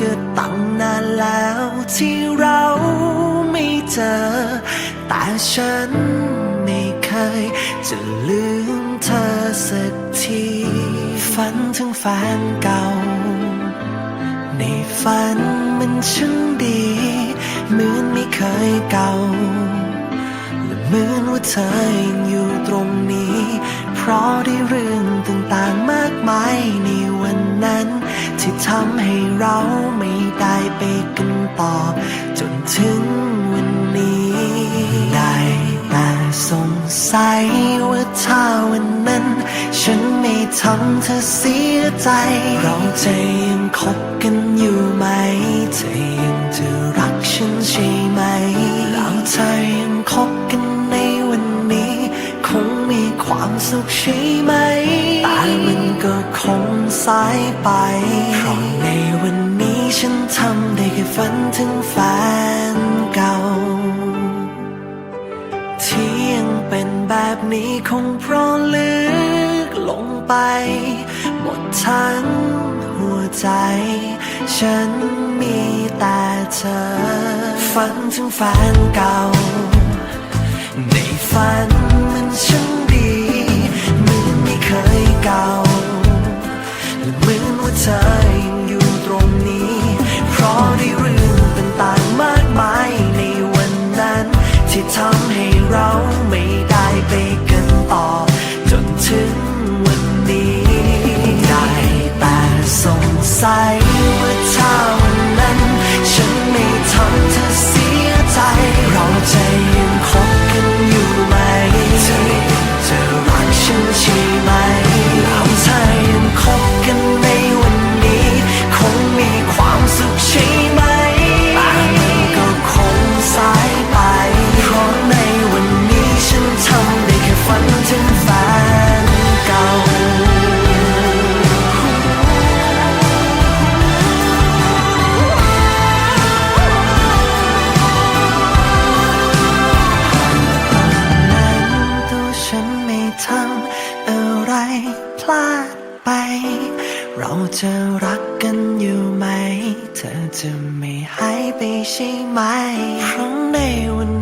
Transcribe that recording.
ก็ตั้งนานแล้วที่เราไม่เจอ แต่ฉันไม่เคยจะลืมเธอสักที ฝันถึงแฟนเก่า ในฝันมันช่างดีเหมือนไม่เคยเก่า และเหมือนว่าเธอยังอยู่ตรงนี้ เพราะได้เรื่อง เราไม่ได้ไปกันต่อ จนถึงวันนี้ ได้แต่สงสัยว่าถ้าวันนั้น ฉันไม่ทำเธอเสียใจ เราจะยังคบกันอยู่ไหม เธอยังจะรักฉันใช่ไหม แล้วเธอยังคบกันในวันนี้ คงมีความสุขใช่ไหมายไปเพราะในวันนี้ฉันทำได้แค่ฝันถึงแฟนเก่า ที่ยังเป็นแบบนี้คงเพราะลึกลงไป หมดทั้งหัวใจ ฉันมีแต่เธอ ฝันถึงแฟนเก่า ในฝันมันช่าง สงสัยว่าถ้าวันนั้น ฉันไม่ทำเธอเสียใจ เราจ พลาดไป เราจะรักกันอยู่ไหม เธอจะไม่หายไปใช่ไหมครั้งในวัน